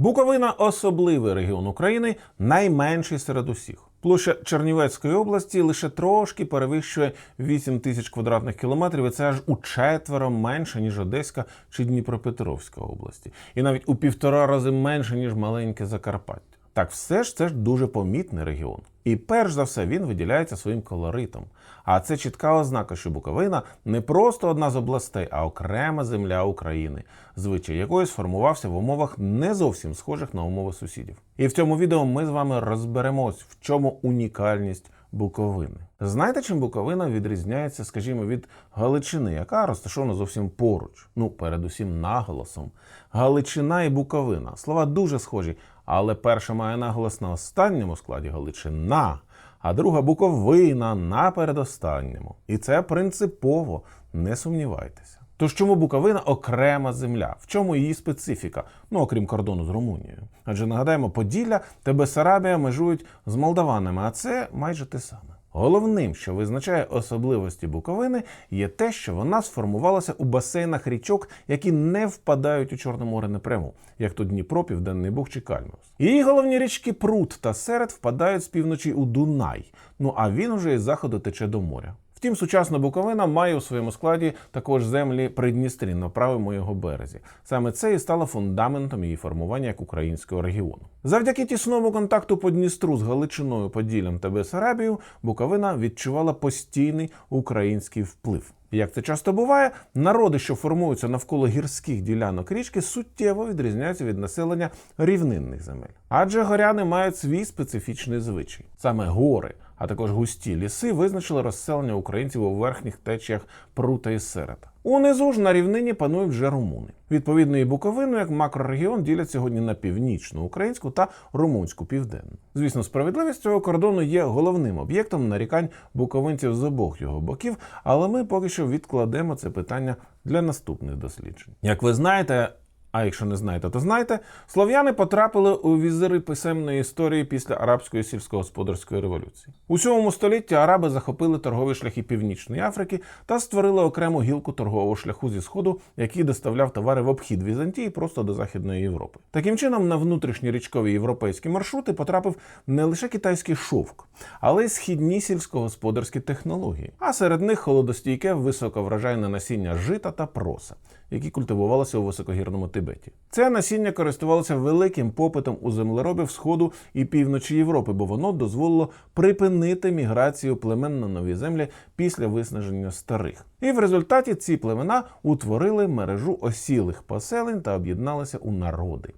Буковина особливий регіон України, найменший серед усіх. Площа Чернівецької області лише трошки перевищує 8 тисяч квадратних кілометрів, і це аж у четверо менше, ніж Одеська чи Дніпропетровська області, і навіть у півтора рази менше, ніж маленьке Закарпаття. Так, все ж це ж дуже помітний регіон. І перш за все він виділяється своїм колоритом. А це чітка ознака, що Буковина не просто одна з областей, а окрема земля України, звичай якої сформувався в умовах не зовсім схожих на умови сусідів. І в цьому відео ми з вами розберемось, в чому унікальність Буковини. Знаєте, чим Буковина відрізняється, скажімо, від Галичини, яка розташована зовсім поруч, ну передусім наголосом. Галичина і Буковина слова дуже схожі, але перша має наголос на останньому складі Галичина, а друга Буковина на передостанньому. І це принципово, не сумнівайтеся. Тож чому Буковина окрема земля? В чому її специфіка? Ну окрім кордону з Румунією. Адже нагадаємо, Поділля та Бесарабія межують з молдаванами, а це майже те саме. Головним, що визначає особливості Буковини, є те, що вона сформувалася у басейнах річок, які не впадають у Чорне море напряму, як то Дніпро, Південний Буг чи Кальміус. Її головні річки Прут та Серед впадають з півночі у Дунай. Ну а він уже із заходу тече до моря. Втім, сучасна Буковина має у своєму складі також землі Придністрі на правому його березі. Саме це і стало фундаментом її формування як українського регіону. Завдяки тісному контакту по Дністру з Галичиною, Поділлям та Бесарабією Буковина відчувала постійний український вплив. Як це часто буває, народи, що формуються навколо гірських ділянок річки, суттєво відрізняються від населення рівнинних земель. Адже горяни мають свій специфічний звичай саме гори а також густі ліси визначили розселення українців у верхніх течіях Прута і Серета. Унизу ж на рівнині панують вже румуни. Відповідно, і Буковину як макрорегіон ділять сьогодні на північну українську та румунську південну. Звісно, справедливість цього кордону є головним об'єктом нарікань буковинців з обох його боків, але ми поки що відкладемо це питання для наступних досліджень. Як ви знаєте, а якщо не знаєте, то знайте, слов'яни потрапили у візири писемної історії після арабської сільськогосподарської революції. У 7 столітті араби захопили торгові шляхи Північної Африки та створили окрему гілку торгового шляху зі сходу, який доставляв товари в обхід Візантії просто до Західної Європи. Таким чином, на внутрішні річкові європейські маршрути потрапив не лише китайський шовк, але й східні сільськогосподарські технології. А серед них холодостійке високоврожайне насіння жита та проса, які культивувалися у високогірному Тибеті. Це насіння користувалося великим попитом у землеробів сходу і півночі Європи, бо воно дозволило припинити міграцію племен на нові землі після виснаження старих. І в результаті ці племена утворили мережу осілих поселень та об'єдналися у народи.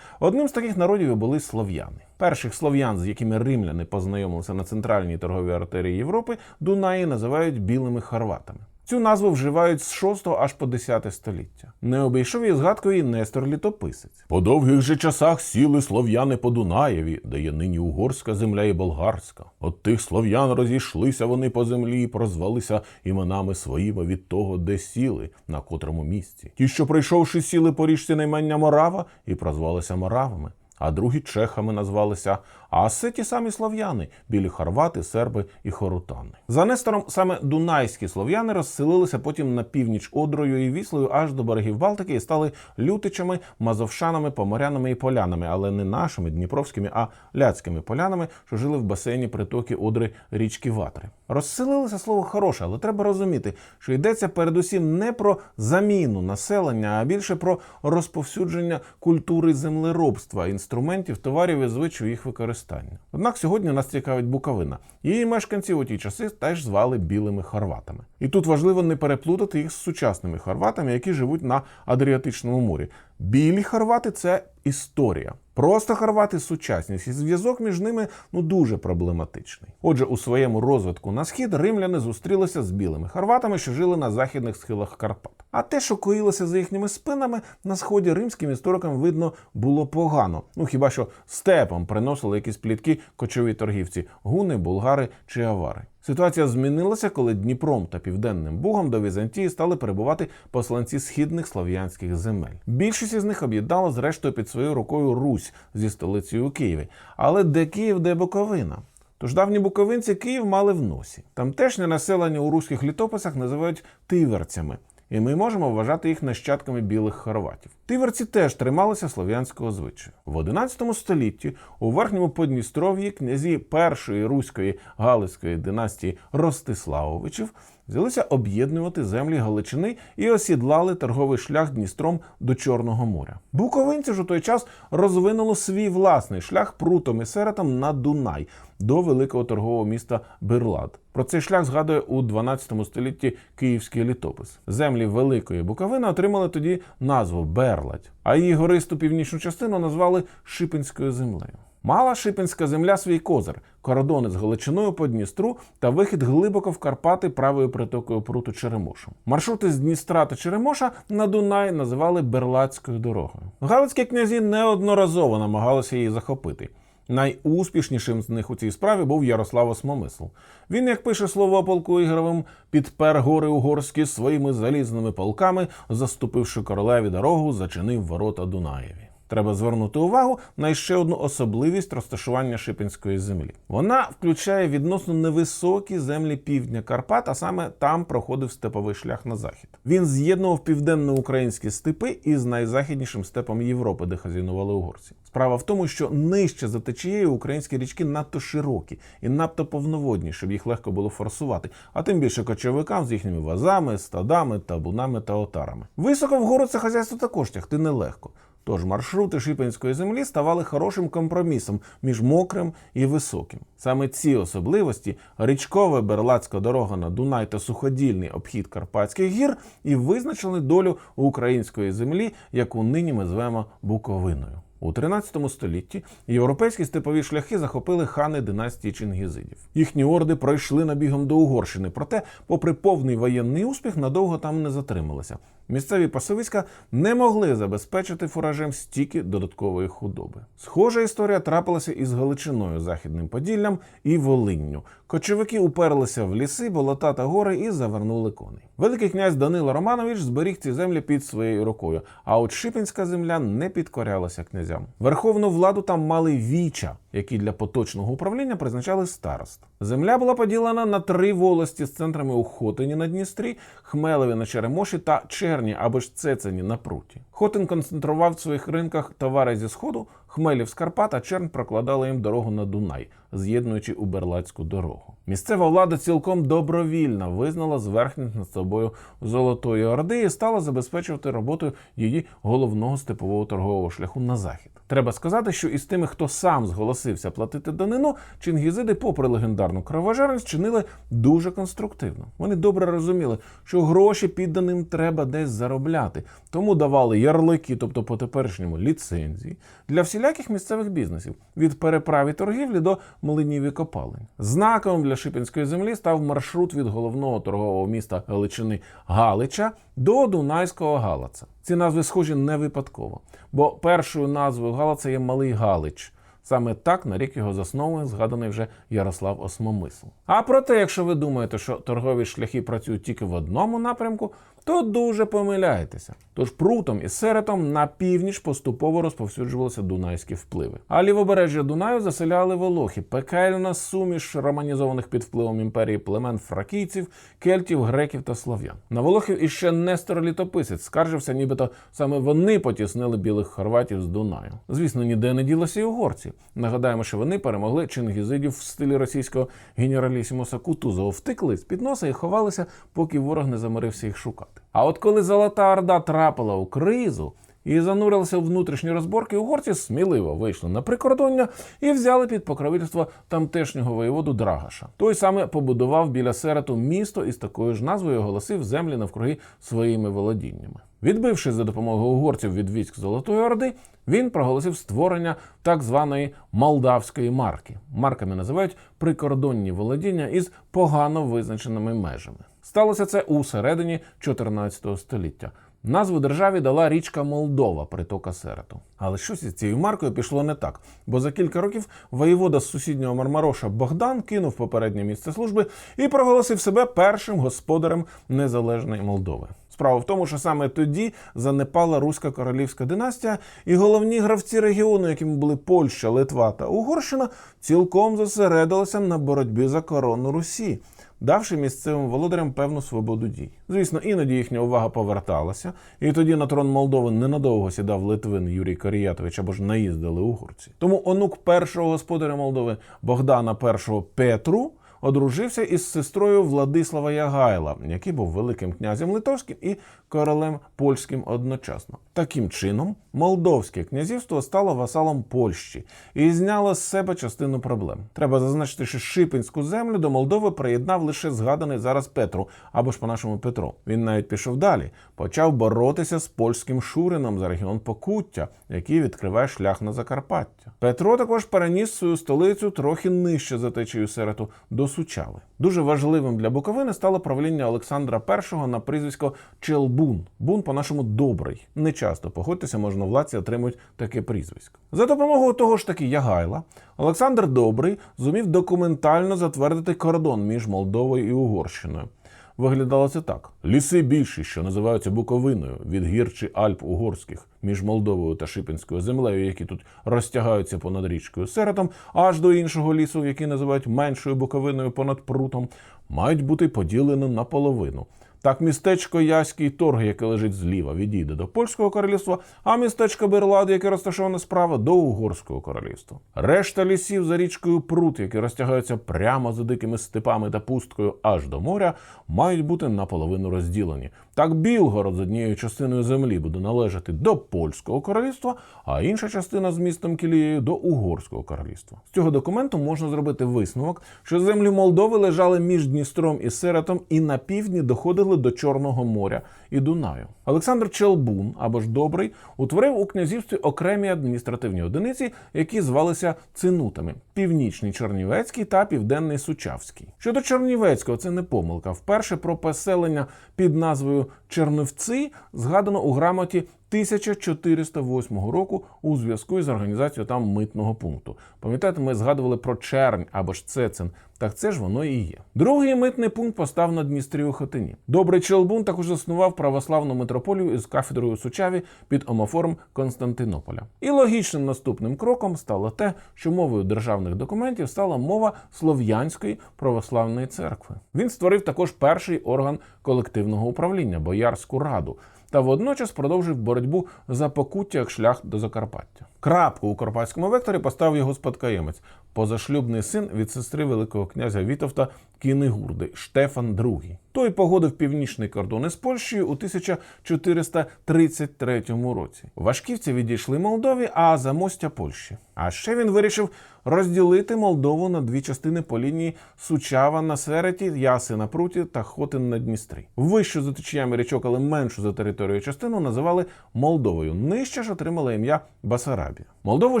Одним з таких народів були слов'яни. Перших слов'ян, з якими римляни познайомилися на центральній торговій артерії Європи, Дунаї називають білими хорватами. Цю назву вживають з 6 аж по 10 століття. Не обійшов її згадкою Нестор Літописець. По довгих же часах сіли слов'яни по Дунаєві, де є нині угорська земля і болгарська. От тих слов'ян розійшлися вони по землі і прозвалися іменами своїми від того, де сіли, на котрому місці. Ті, що прийшовши, сіли по річці наймення Морава і прозвалися Моравами. А другі чехами назвалися, а це ті самі слов'яни білі хорвати, серби і хорутани. За Нестором саме дунайські слов'яни розселилися потім на північ Одрою і Віслою аж до берегів Балтики і стали лютичами, мазовшанами, поморянами і полянами, але не нашими дніпровськими, а ляцькими полянами, що жили в басейні притоки Одри річки Ватри. Розселилися слово хороше, але треба розуміти, що йдеться передусім не про заміну населення, а більше про розповсюдження культури землеробства, інструментів, товарів і звичаю їх використання. Однак сьогодні нас цікавить Буковина. Її мешканці у ті часи теж звали білими хорватами. І тут важливо не переплутати їх з сучасними хорватами, які живуть на Адріатичному морі. Білі хорвати це історія. Просто хорвати сучасність і зв'язок між ними ну дуже проблематичний. Отже, у своєму розвитку на схід римляни зустрілися з білими хорватами, що жили на західних схилах Карпат. А те, що коїлося за їхніми спинами, на сході римським історикам видно було погано. Ну хіба що степом приносили якісь плітки кочові торгівці гуни, булгари чи авари. Ситуація змінилася, коли Дніпром та Південним Бугом до Візантії стали перебувати посланці східних слов'янських земель. Більшість із них об'єднала зрештою під своєю рукою Русь зі столицею у Києві. Але де Київ, де Буковина? Тож давні буковинці Київ мали в носі. Тамтешнє населення у руських літописах називають тиверцями, і ми можемо вважати їх нащадками білих хорватів. Тиверці теж трималися слов'янського звичаю. В 11 столітті у верхньому Подністров'ї князі першої руської галицької династії Ростиславовичів взялися об'єднувати землі Галичини і осідлали торговий шлях Дністром до Чорного моря. Буковинці ж у той час розвинули свій власний шлях прутом і серетом на Дунай до великого торгового міста Берлад. Про цей шлях згадує у 12 столітті київський літопис. Землі Великої Буковини отримали тоді назву Берладь, а її гористу північну частину назвали Шипинською землею. Мала Шипінська земля свій козир, кордони з Галичиною по Дністру та вихід глибоко в Карпати правою притокою пруту Черемошем. Маршрути з Дністра та Черемоша на Дунай називали Берлацькою дорогою. Галицькі князі неодноразово намагалися її захопити. Найуспішнішим з них у цій справі був Ярослав Осмомисл. Він, як пише слово полку Ігоровим, підпер гори угорські своїми залізними полками, заступивши королеві дорогу, зачинив ворота Дунаєві. Треба звернути увагу на ще одну особливість розташування Шипінської землі. Вона включає відносно невисокі землі півдня Карпат, а саме там проходив степовий шлях на захід. Він з'єднував південноукраїнські степи із найзахіднішим степом Європи, де хазінували угорці. Справа в тому, що нижче за течією українські річки надто широкі і надто повноводні, щоб їх легко було форсувати, а тим більше кочовикам з їхніми вазами, стадами, табунами та отарами. Високо вгору це хазяйство також тягти нелегко. Тож маршрути Шипенської землі ставали хорошим компромісом між мокрим і високим. Саме ці особливості річкова берлацька дорога на Дунай та суходільний обхід Карпатських гір і визначили долю української землі, яку нині ми звемо Буковиною. У 13 столітті європейські степові шляхи захопили хани династії Чингізидів. Їхні орди пройшли набігом до Угорщини, проте, попри повний воєнний успіх, надовго там не затрималися. Місцеві пасовиська не могли забезпечити фуражем стільки додаткової худоби. Схожа історія трапилася із Галичиною, Західним Поділлям і Волинню. Кочовики уперлися в ліси, болота та гори і завернули коней. Великий князь Данило Романович зберіг ці землі під своєю рукою, а от Шипінська земля не підкорялася князям. Верховну владу там мали віча, які для поточного управління призначали старост. Земля була поділена на три волості з центрами у Хотині на Дністрі, Хмелеві на Черемоші та Черні або ж Цецені на пруті. Хотин концентрував в своїх ринках товари зі сходу, Хмелів з Карпат, а Черн прокладала їм дорогу на Дунай, з'єднуючи Уберлацьку дорогу. Місцева влада цілком добровільно визнала зверхність над собою Золотої Орди і стала забезпечувати роботу її головного степового торгового шляху на захід. Треба сказати, що із тими, хто сам зголосився платити данину, чингізиди, попри легендарну кровожерність, чинили дуже конструктивно. Вони добре розуміли, що гроші підданим треба десь заробляти, тому давали ярлики, тобто по теперішньому ліцензії, для всіляких місцевих бізнесів від переправ і торгівлі до млинів і копалень. Знаковим для Шипінської землі став маршрут від головного торгового міста Галичини Галича до Дунайського Галаца. Ці назви схожі не випадково, бо першою назвою Галаца є Малий Галич. Саме так на рік його засновує згаданий вже Ярослав Осмомисл. А проте, якщо ви думаєте, що торгові шляхи працюють тільки в одному напрямку, то дуже помиляєтеся. Тож прутом і серетом на північ поступово розповсюджувалися дунайські впливи. А лівобережжя Дунаю заселяли волохи, пекельна суміш романізованих під впливом імперії племен фракійців, кельтів, греків та слов'ян. На волохів іще Нестор Літописець скаржився, нібито саме вони потіснили білих хорватів з Дунаю. Звісно, ніде не ділося і угорці. Нагадаємо, що вони перемогли чингізидів в стилі російського генералісімуса Кутузова, втекли з під носа і ховалися, поки ворог не замирився їх шукати. А от коли Золота Орда трапила у кризу і занурилася в внутрішні розборки, угорці сміливо вийшли на прикордоння і взяли під покровительство тамтешнього воєводу Драгаша. Той саме побудував біля Серету місто із такою ж назвою оголосив землі навкруги своїми володіннями. Відбившись за допомогою угорців від військ Золотої Орди, він проголосив створення так званої молдавської марки. Марками називають прикордонні володіння із погано визначеними межами. Сталося це у середині 14 століття. Назву державі дала річка Молдова, притока Серету. Але щось із цією маркою пішло не так, бо за кілька років воєвода з сусіднього Мармароша Богдан кинув попереднє місце служби і проголосив себе першим господарем незалежної Молдови. Справа в тому, що саме тоді занепала руська королівська династія, і головні гравці регіону, якими були Польща, Литва та Угорщина, цілком зосередилися на боротьбі за корону Русі. давши місцевим володарям певну свободу дій. Звісно, іноді їхня увага поверталася, і тоді на трон Молдови ненадовго сідав Литвин Юрій Коріятович або ж наїздили угорці. Тому онук першого господаря Молдови Богдана І Петру одружився із сестрою Владислава Ягайла, який був великим князем литовським і королем польським одночасно. Таким чином, Молдовське князівство стало васалом Польщі і зняло з себе частину проблем. Треба зазначити, що Шипинську землю до Молдови приєднав лише згаданий зараз Петру, або ж по-нашому Петро. Він навіть пішов далі, почав боротися з польським Шурином за регіон Покуття, який відкриває шлях на Закарпаття. Петро також переніс свою столицю трохи нижче за течією Серету до Сучави. Дуже важливим для Буковини стало правління Олександра І на прізвисько Челбун. Бун по-нашому добрий. Не часто погодьтеся, можновладці отримують таке прізвисько. За допомогою того ж таки Ягайла Олександр Добрий зумів документально затвердити кордон між Молдовою і Угорщиною. Виглядало це так: ліси більші, що називаються Буковиною, від гір чи Альп угорських між Молдовою та Шипінською землею, які тут розтягаються понад річкою Серетом, аж до іншого лісу, який називають меншою Буковиною понад прутом, мають бути поділені наполовину. Так, містечко Яський торг, яке лежить зліва, відійде до польського королівства, а містечко Берлад, яке розташоване справа, до угорського королівства. Решта лісів за річкою Прут, які розтягаються прямо за дикими степами та пусткою аж до моря, мають бути наполовину розділені. Так Білгород з однією частиною землі буде належати до польського королівства, а інша частина з містом Кілією до угорського королівства. З цього документу можна зробити висновок, що землі Молдови лежали між Дністром і Серетом і на півдні доходили до Чорного моря і Дунаю. Олександр Челбун або ж Добрий утворив у князівстві окремі адміністративні одиниці, які звалися цинутами: Північний Чернівецький та Південний Сучавський. Щодо Чернівецького, це не помилка. Вперше про поселення під назвою Черновці згадано у грамоті 1408 року у зв'язку із організацією там митного пункту. Пам'ятаєте, ми згадували про чернь або ж цецин. Так це ж воно і є. Другий митний пункт постав на Дністрі у Хотині. Добрий Челбун також заснував православну митрополію із кафедрою у Сучаві під омофором Константинополя. І логічним наступним кроком стало те, що мовою державних документів стала мова Слов'янської православної церкви. Він створив також перший орган колективного управління Боярську раду та водночас продовжив боротьбу за покуття як шлях до Закарпаття. Крапку у карпатському векторі поставив його спадкоємець, позашлюбний син від сестри Великого князя Вітовта Кінигурди Штефан II. Той погодив північний кордон із Польщею у 1433 році. Важківці відійшли Молдові, а замостя Польщі. А ще він вирішив розділити Молдову на дві частини по лінії Сучава на Сереті, Яси на Пруті та Хотин на Дністрі. Вищу за течіями річок, але меншу за територією частину називали Молдовою. Нижче ж отримала ім'я Басарабія. Молдову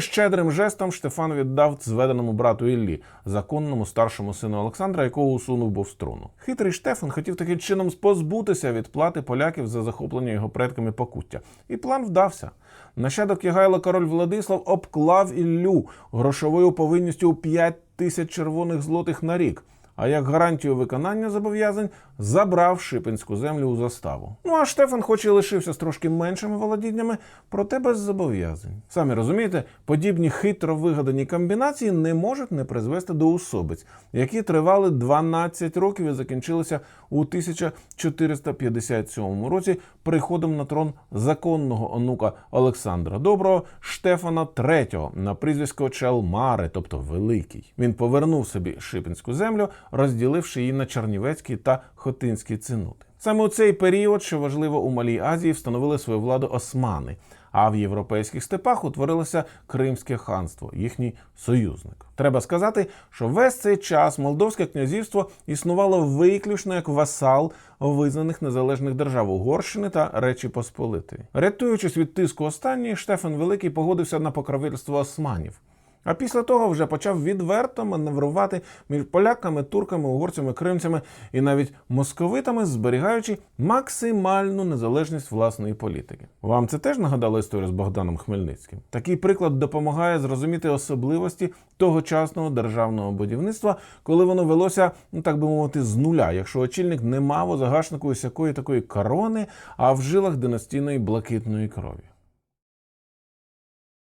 щедрим жестом Штефан віддав зведеному брату Іллі, законному старшому сину Олександра, якого усунув був з. Хитрий Штефан хотів таким чином позбутися від плати поляків за захоплення його предками покуття. І план вдався. Нащадок Ягайла король Владислав обклав Іллю грошовою повинністю у 5 тисяч червоних злотих на рік. А як гарантію виконання зобов'язань забрав Шипинську землю у заставу. Ну а Штефан, хоч і лишився з трошки меншими володіннями, проте без зобов'язань. Самі розумієте, подібні хитро вигадані комбінації не можуть не призвести до усобиць, які тривали 12 років і закінчилися у 1457 році приходом на трон законного онука Олександра Доброго Штефана III на прізвисько Челмари, тобто Великий. Він повернув собі Шипінську землю, розділивши її на Чернівецький та Хотинський цинути. Саме у цей період, що важливо у Малій Азії, встановили свою владу османи. А в європейських степах утворилося Кримське ханство, їхній союзник. Треба сказати, що весь цей час Молдовське князівство існувало виключно як васал визнаних незалежних держав Угорщини та Речі Посполитої. Рятуючись від тиску останньої, Штефан Великий погодився на покровительство османів. А після того вже почав відверто маневрувати між поляками, турками, угорцями, кримцями і навіть московитами, зберігаючи максимальну незалежність власної політики. Вам це теж нагадало історію з Богданом Хмельницьким? Такий приклад допомагає зрозуміти особливості тогочасного державного будівництва, коли воно велося, ну так би мовити, з нуля, якщо очільник не мав у загашнику усякої такої корони, а в жилах династійної блакитної крові.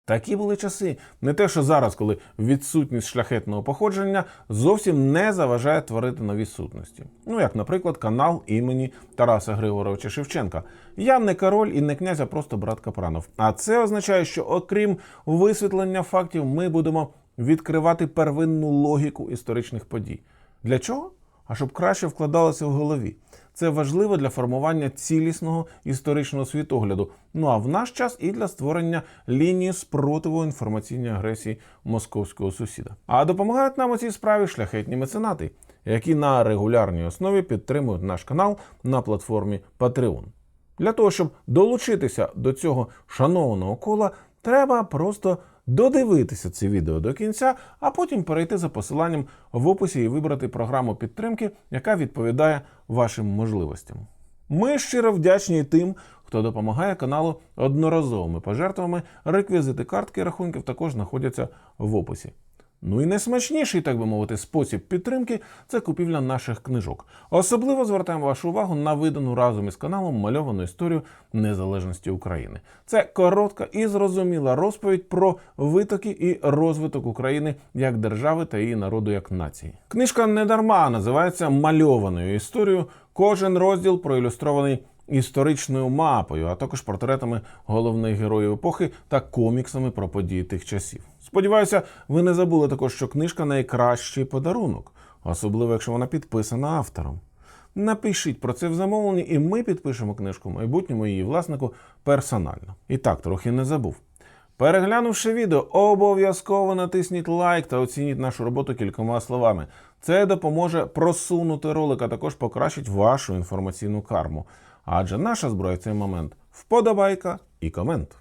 Такі були часи. Не те, що зараз, коли відсутність шляхетного походження зовсім не заважає творити нові сутності. Ну, як, наприклад, канал імені Тараса Григоровича Шевченка. Я не король і не князь, а просто брат Капранов. А це означає, що окрім висвітлення фактів, ми будемо відкривати первинну логіку історичних подій. Для чого? А щоб краще вкладалося в голові. Це важливо для формування цілісного історичного світогляду. Ну а в наш час і для створення лінії спротиву інформаційній агресії московського сусіда. А допомагають нам у цій справі шляхетні меценати, які на регулярній основі підтримують наш канал на платформі Patreon. Для того, щоб долучитися до цього шанованого кола, треба просто додивитися це відео до кінця, а потім перейти за посиланням в описі і вибрати програму підтримки, яка відповідає вашим можливостям. Ми щиро вдячні тим, хто допомагає каналу одноразовими пожертвами. Реквізити картки рахунків також знаходяться в описі. Ну і найсмачніший, так би мовити, спосіб підтримки це купівля наших книжок. Особливо звертаємо вашу увагу на видану разом із каналом мальовану історію незалежності України. Це коротка і зрозуміла розповідь про витоки і розвиток України як держави та її народу як нації. Книжка не дарма називається мальованою історією. Кожен розділ проілюстрований історичною мапою, а також портретами головних героїв епохи та коміксами про події тих часів. Сподіваюся, ви не забули також, що книжка найкращий подарунок, особливо якщо вона підписана автором. Напишіть про це в замовленні, і ми підпишемо книжку майбутньому її власнику персонально. І так, трохи не забув. Переглянувши відео, обов'язково натисніть лайк та оцініть нашу роботу кількома словами. Це допоможе просунути ролик, а також покращить вашу інформаційну карму. Адже наша зброя в цей момент вподобайка і комент.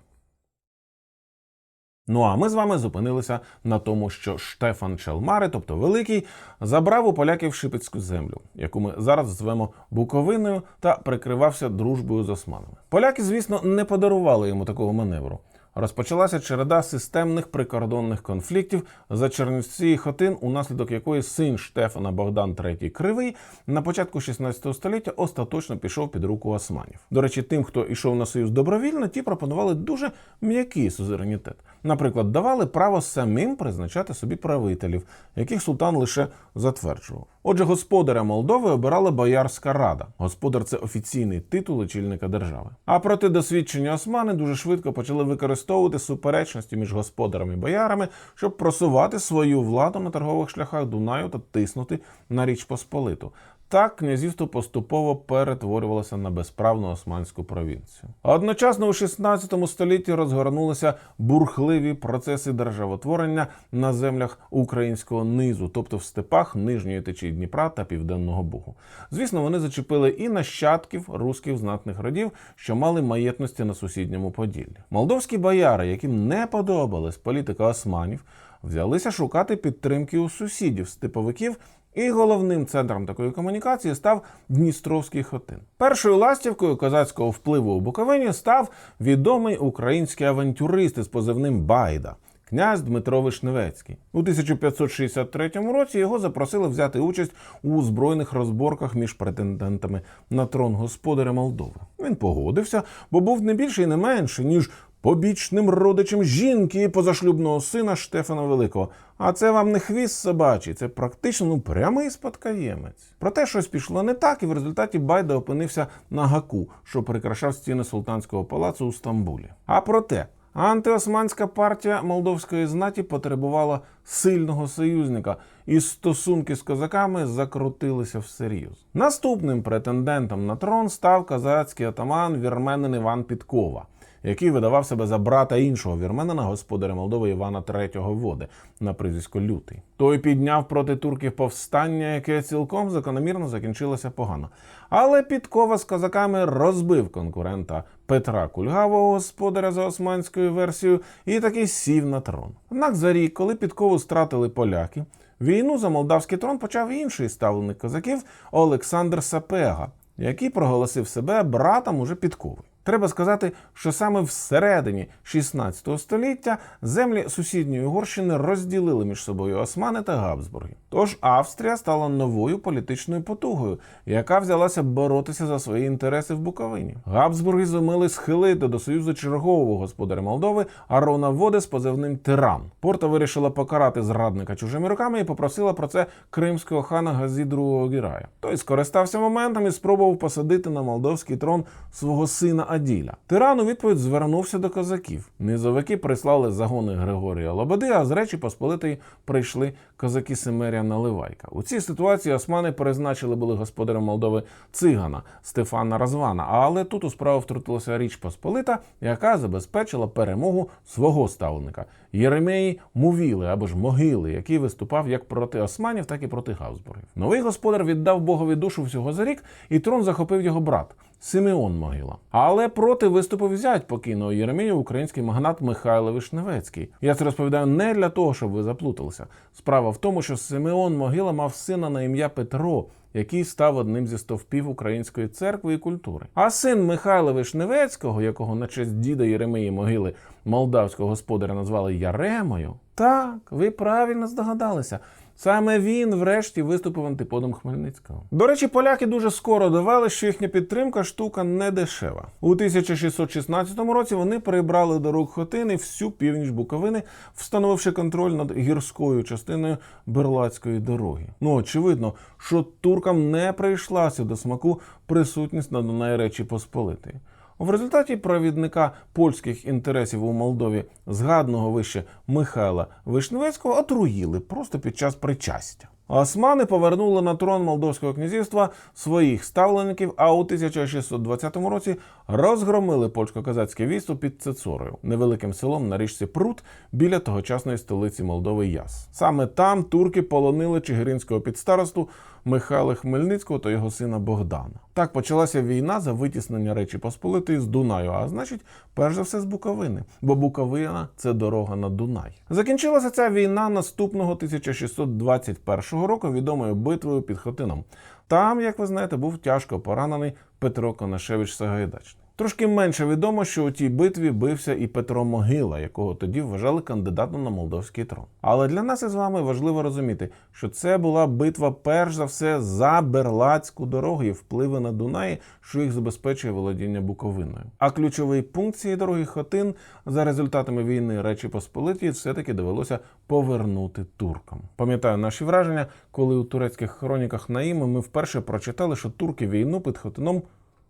Ну а ми з вами зупинилися на тому, що Штефан Челмари, тобто Великий, забрав у поляків Шипецьку землю, яку ми зараз звемо Буковиною, та прикривався дружбою з османами. Поляки, звісно, не подарували йому такого маневру. Розпочалася череда системних прикордонних конфліктів за Чернівці і Хотин, унаслідок якої син Штефана Богдан III Кривий на початку 16 століття остаточно пішов під руку османів. До речі, тим, хто йшов на союз добровільно, ті пропонували дуже м'який сузеренітет. Наприклад, давали право самим призначати собі правителів, яких султан лише затверджував. Отже, господаря Молдови обирала Боярська рада. Господар це офіційний титул очільника держави. А проти досвідчені османи дуже швидко почали використовувати суперечності між господарами і боярами, щоб просувати свою владу на торгових шляхах Дунаю та тиснути на Річ Посполиту. Так князівство поступово перетворювалося на безправну османську провінцію. Одночасно у 16 столітті розгорнулися бурхливі процеси державотворення на землях українського низу, тобто в степах нижньої течії Дніпра та Південного Бугу. Звісно, вони зачепили і нащадків руських знатних родів, що мали маєтності на сусідньому Поділлі. Молдовські бояри, яким не подобалась політика османів, взялися шукати підтримки у сусідів степовиків. І головним центром такої комунікації став Дністровський Хотин. Першою ластівкою козацького впливу у Буковині став відомий український авантюрист із позивним Байда. Князь Дмитро Вишневецький у 1563 році його запросили взяти участь у збройних розборках між претендентами на трон господаря Молдови. Він погодився, бо був не більше і не менше ніж побічним родичем жінки і позашлюбного сина Штефана Великого. А це вам не хвіст собачий, це практично ну прямий спадкоємець. Проте щось пішло не так, і в результаті Байда опинився на гаку, що прикрашав стіни султанського палацу у Стамбулі. А проте. Антиосманська партія молдовської знаті потребувала сильного союзника, і стосунки з козаками закрутилися всерйоз. Наступним претендентом на трон став козацький атаман вірменин Іван Підкова, який видавав себе за брата іншого вірменина, господаря Молдови Івана III Води на прізвисько Лютий. Той підняв проти турків повстання, яке цілком закономірно закінчилося погано. Але Підкова з козаками розбив конкурента Петра Кульгавого, господаря за османською версією, і таки сів на трон. Однак за рік, коли Підкову стратили поляки, війну за молдавський трон почав інший ставленик козаків Олександр Сапега, який проголосив себе братом уже Підкови. Треба сказати, що саме всередині 16 століття землі сусідньої Угорщини розділили між собою Османи та Габсбурги. Тож Австрія стала новою політичною потугою, яка взялася боротися за свої інтереси в Буковині. Габсбурги зуміли схилити до союзу чергового господаря Молдови Арона Води з позивним Тиран. Порта вирішила покарати зрадника чужими руками і попросила про це кримського хана Газі II Гірая. Той скористався моментом і спробував посадити на молдовський трон свого сина Аділя. Тиран у відповідь звернувся до козаків. Низовики прислали загони Григорія Лободи, а з Речі Посполитої прийшли козаки Семерія Наливайка. У цій ситуації османи призначили були господарем Молдови цигана Стефана Розвана. Але тут у справу втрутилася Річ Посполита, яка забезпечила перемогу свого ставленика Єремеї Мувіли або ж Могили, який виступав як проти османів, так і проти Габсбургів. Новий господар віддав Богові душу всього за рік, і трон захопив його брат. Симеон Могила. Але проти виступив зять покійного Єремія український магнат Михайло Вишневецький. Я це розповідаю не для того, щоб ви заплуталися. Справа в тому, що Симеон Могила мав сина на ім'я Петро, який став одним зі стовпів української церкви і культури. А син Михайла Вишневецького, якого на честь діда Єремії Могили молдавського господаря назвали Яремою. Так, ви правильно здогадалися. Саме він, врешті, виступив антиподом Хмельницького. До речі, поляки дуже скоро довели, що їхня підтримка штука не дешева. У 1616 році вони прибрали до рук Хотини всю північ Буковини, встановивши контроль над гірською частиною Берлацької дороги. Ну очевидно, що туркам не прийшлася до смаку присутність на Дунаї Речі Посполитої. В результаті провідника польських інтересів у Молдові, згадного вище Михайла Вишневецького, отруїли просто під час причастя. Османи повернули на трон Молдовського князівства своїх ставлеників, а у 1620 році розгромили польсько-казацьке військо під Цецорою, невеликим селом на річці Прут біля тогочасної столиці Молдови Яс. Саме там турки полонили чигиринського підстаросту Михайла Хмельницького та його сина Богдана. Так почалася війна за витіснення Речі Посполитої з Дунаю, а значить, перш за все з Буковини, бо Буковина це дорога на Дунай. Закінчилася ця війна наступного 1621 року відомою битвою під Хотином. Там, як ви знаєте, був тяжко поранений Петро Конашевич Сагайдачний. Трошки менше відомо, що у тій битві бився і Петро Могила, якого тоді вважали кандидатом на молдовський трон. Але для нас із вами важливо розуміти, що це була битва перш за все за Берлацьку дорогу і впливи на Дунаї, що їх забезпечує володіння Буковиною. А ключовий пункт цієї дороги Хотин за результатами війни Речі Посполитій все-таки довелося повернути туркам. Пам'ятаю наші враження, коли у турецьких хроніках Наїми ми вперше прочитали, що турки війну під Хотином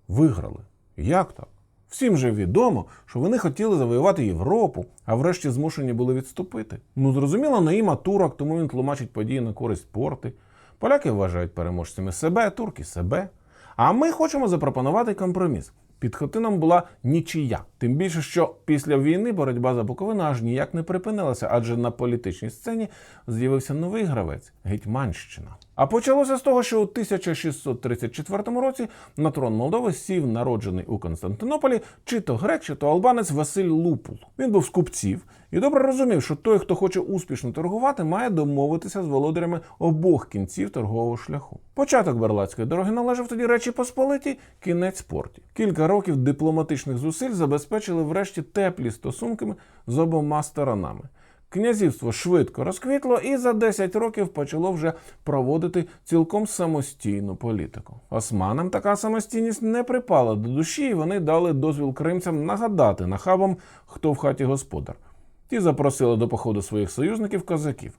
виграли. Як так? Всім же відомо, що вони хотіли завоювати Європу, а врешті змушені були відступити. Ну зрозуміло, Наїма турок, тому він тлумачить події на користь порти. Поляки вважають переможцями себе, турки себе. А ми хочемо запропонувати компроміс. Під Хотином була нічия. Тим більше, що після війни боротьба за Буковину аж ніяк не припинилася, адже на політичній сцені з'явився новий гравець Гетьманщина. А почалося з того, що у 1634 році на трон Молдови сів народжений у Константинополі чи то грек, чи то албанець Василь Лупул. Він був з купців і добре розумів, що той, хто хоче успішно торгувати, має домовитися з володарями обох кінців торгового шляху. Початок Берлацької дороги належав тоді Речі Посполитій, кінець порті. Кілька років дипломатичних зусиль забезпечили врешті теплі стосунки з обома сторонами. Князівство швидко розквітло і за 10 років почало вже проводити цілком самостійну політику. Османам така самостійність не припала до душі, і вони дали дозвіл кримцям нагадати нахабам, хто в хаті господар. Ті запросили до походу своїх союзників козаків.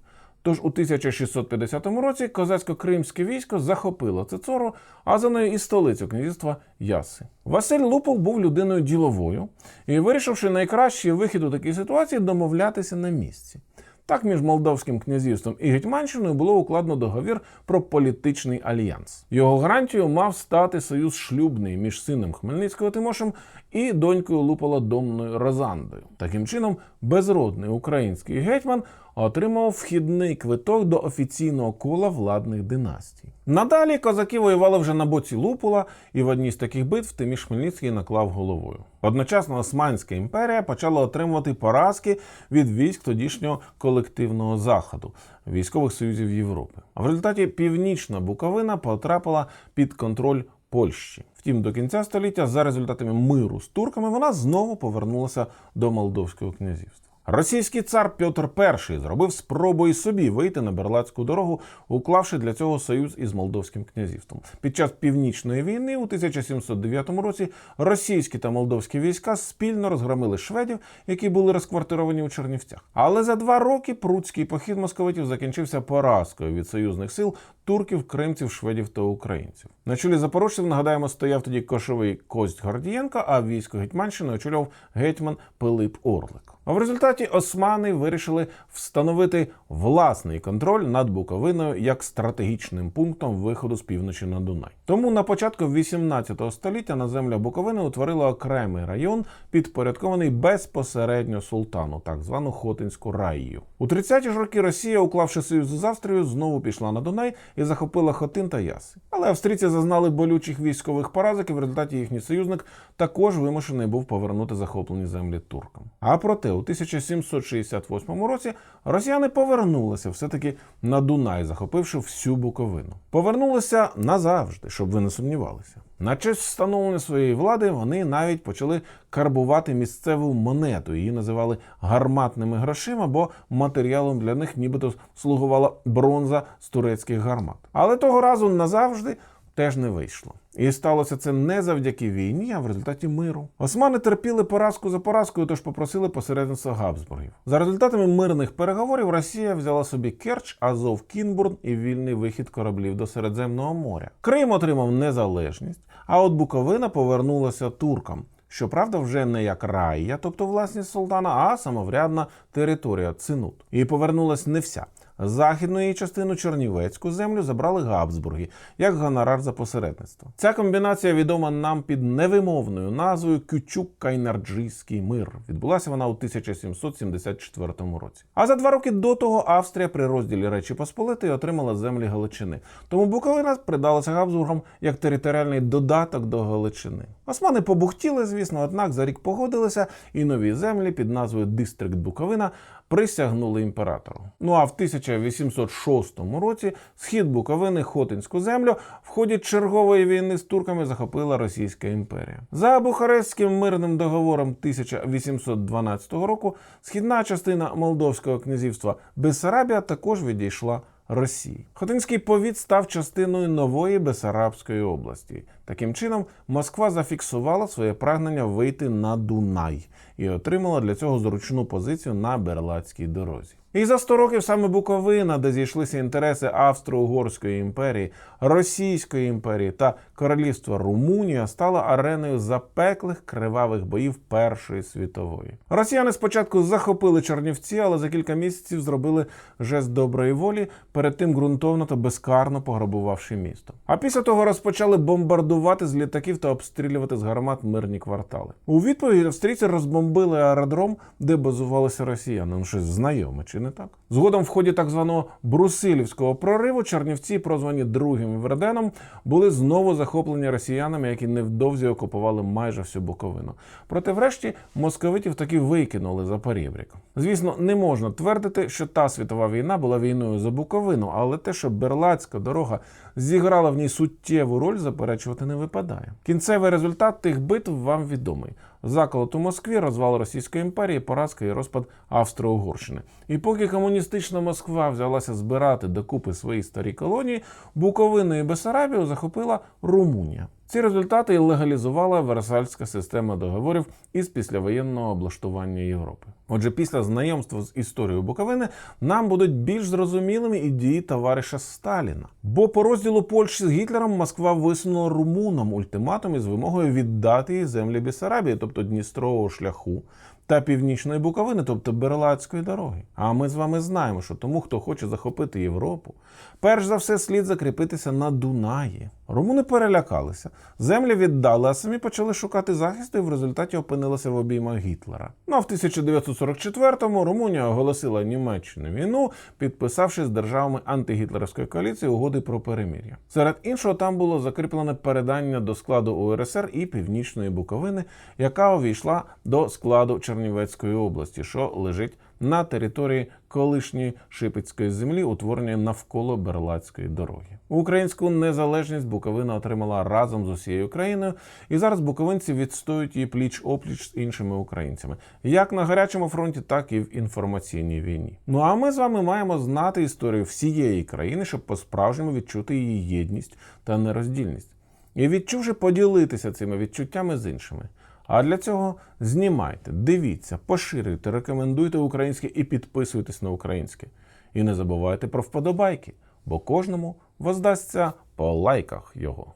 Тож у 1650 році козацько-кримське військо захопило Цицору, а за нею і столицю князівства Яси. Василь Лупов був людиною діловою і, вирішивши найкращий вихід у такій ситуації, домовлятися на місці. Так між Молдовським князівством і Гетьманщиною було укладено договір про політичний альянс. Його гарантією мав стати союз шлюбний між сином Хмельницького Тимошем і донькою Лупола Домною Розандою. Таким чином, безродний український гетьман отримав вхідний квиток до офіційного кола владних династій. Надалі козаки воювали вже на боці Лупула, і в одній з таких битв Тиміш Хмельницький наклав головою. Одночасно Османська імперія почала отримувати поразки від військ тодішнього колективного заходу військових союзів Європи. А в результаті північна Буковина потрапила під контроль Польщі. Втім, до кінця століття, за результатами миру з турками, вона знову повернулася до Молдовського князівства. Російський цар Петр І зробив спробу і собі вийти на Берлацьку дорогу, уклавши для цього союз із Молдовським князівством. Під час північної війни у 1709 році російські та молдовські війська спільно розгромили шведів, які були розквартировані у Чернівцях. Але за два роки прудський похід московитів закінчився поразкою від союзних сил турків, кримців, шведів та українців. На чолі запорожців, нагадаємо, стояв тоді кошовий Кость Гордієнко, а військо Гетьманщини очолював гетьман Пилип Орлик. А в результаті османи вирішили встановити власний контроль над Буковиною як стратегічним пунктом виходу з півночі на Дунай. Тому на початку 18 століття на землях Буковини утворили окремий район, підпорядкований безпосередньо султану, так звану Хотинську раїю. У 30-ті ж роки Росія, уклавши союз з Австрією, знову пішла на Дунай і захопила Хотин та Яси. Але австрійці зазнали болючих військових поразок, і в результаті їхній союзник також вимушений був повернути захоплені землі туркам. А проте у 1768 році росіяни повернулися все-таки на Дунай, захопивши всю Буковину. Повернулися назавжди, щоб ви не сумнівалися. На честь встановлення своєї влади вони навіть почали карбувати місцеву монету. Її називали гарматними грошима, бо матеріалом для них нібито слугувала бронза з турецьких гармат. Але того разу назавжди теж не вийшло. І сталося це не завдяки війні, а в результаті миру. Османи терпіли поразку за поразкою, тож попросили посередництва Габсбургів. За результатами мирних переговорів Росія взяла собі Керч, Азов, Кінбурн і вільний вихід кораблів до Середземного моря. Крим отримав незалежність, а от Буковина повернулася туркам. Щоправда, вже не як рая, тобто власність султана, а самоврядна територія Цинут. І повернулась не вся. Західну її частину Чернівецьку землю забрали Габсбурги як гонорар за посередництво. Ця комбінація відома нам під невимовною назвою Кючук-Кайнарджийський мир. Відбулася вона у 1774 році. А за два роки до того Австрія при розділі Речі Посполитої отримала землі Галичини. Тому Буковина придалася Габсбургам як територіальний додаток до Галичини. Османи побухтіли, звісно, однак за рік погодилися, і нові землі під назвою Дистрикт Буковина присягнули імператору. Ну а в 1806 році схід Буковини Хотинську землю в ході чергової війни з турками захопила Російська імперія. За Бухарестським мирним договором 1812 року східна частина Молдовського князівства Бессарабія також відійшла. Росії Хотинський повіт став частиною нової Бесарабської області. Таким чином, Москва зафіксувала своє прагнення вийти на Дунай і отримала для цього зручну позицію на Берлацькій дорозі. І за 100 років саме Буковина, де зійшлися інтереси Австро-Угорської імперії, Російської імперії та Королівства Румунія, стала ареною запеклих кривавих боїв Першої світової. Росіяни спочатку захопили Чернівці, але за кілька місяців зробили жест доброї волі, перед тим ґрунтовно та безкарно пограбувавши місто. А після того розпочали бомбардувати з літаків та обстрілювати з гармат мирні квартали. У відповідь австрійці розбомбили аеродром, де базувалися росіяни. Ну щось знайоме чи не так? Згодом, в ході так званого Брусилівського прориву, Чернівці, прозвані другим Верденом, були знову захоплені росіянами, які невдовзі окупували майже всю Буковину. Проте, врешті, московитів таки викинули за порібрік. Звісно, не можна твердити, що та світова війна була війною за Буковину, але те, що Берлацька дорога зіграла в ній суттєву роль, заперечувати не випадає. Кінцевий результат тих битв вам відомий. Заколот у Москві, розвал Російської імперії, поразка і розпад Австро-Угорщини. І поки комуністична Москва взялася збирати докупи свої старі колонії, Буковину і Бесарабію захопила Румунія. Ці результати і легалізувала Версальська система договорів із післявоєнного облаштування Європи. Отже, після знайомства з історією Буковини нам будуть більш зрозумілими і дії товариша Сталіна. Бо по розділу Польщі з Гітлером Москва висунула румунам ультиматум із вимогою віддати їй землі Бесарабії, тобто Дністрового шляху. Та північної Буковини, тобто Берлацької дороги. А ми з вами знаємо, що тому, хто хоче захопити Європу, перш за все слід закріпитися на Дунаї. Румуни перелякалися, землі віддали, а самі почали шукати захисту і в результаті опинилися в обіймах Гітлера. Ну а в 1944-му Румунія оголосила Німеччину війну, підписавши з державами антигітлерівської коаліції угоди про перемир'я. Серед іншого, там було закріплене передання до складу УРСР і Північної Буковини, яка увійшла до складу Чернівецької області, що лежить на території колишньої Шипецької землі, утвореної навколо Берлацької дороги. Українську незалежність Буковина отримала разом з усією країною, і зараз буковинці відстоюють її пліч опліч з іншими українцями, як на гарячому фронті, так і в інформаційній війні. Ну а ми з вами маємо знати історію всієї країни, щоб по-справжньому відчути її єдність та нероздільність. І відчувши поділитися цими відчуттями з іншими. А для цього знімайте, дивіться, поширюйте, рекомендуйте українське і підписуйтесь на українське. І не забувайте про вподобайки, бо кожному воздасться по лайках його.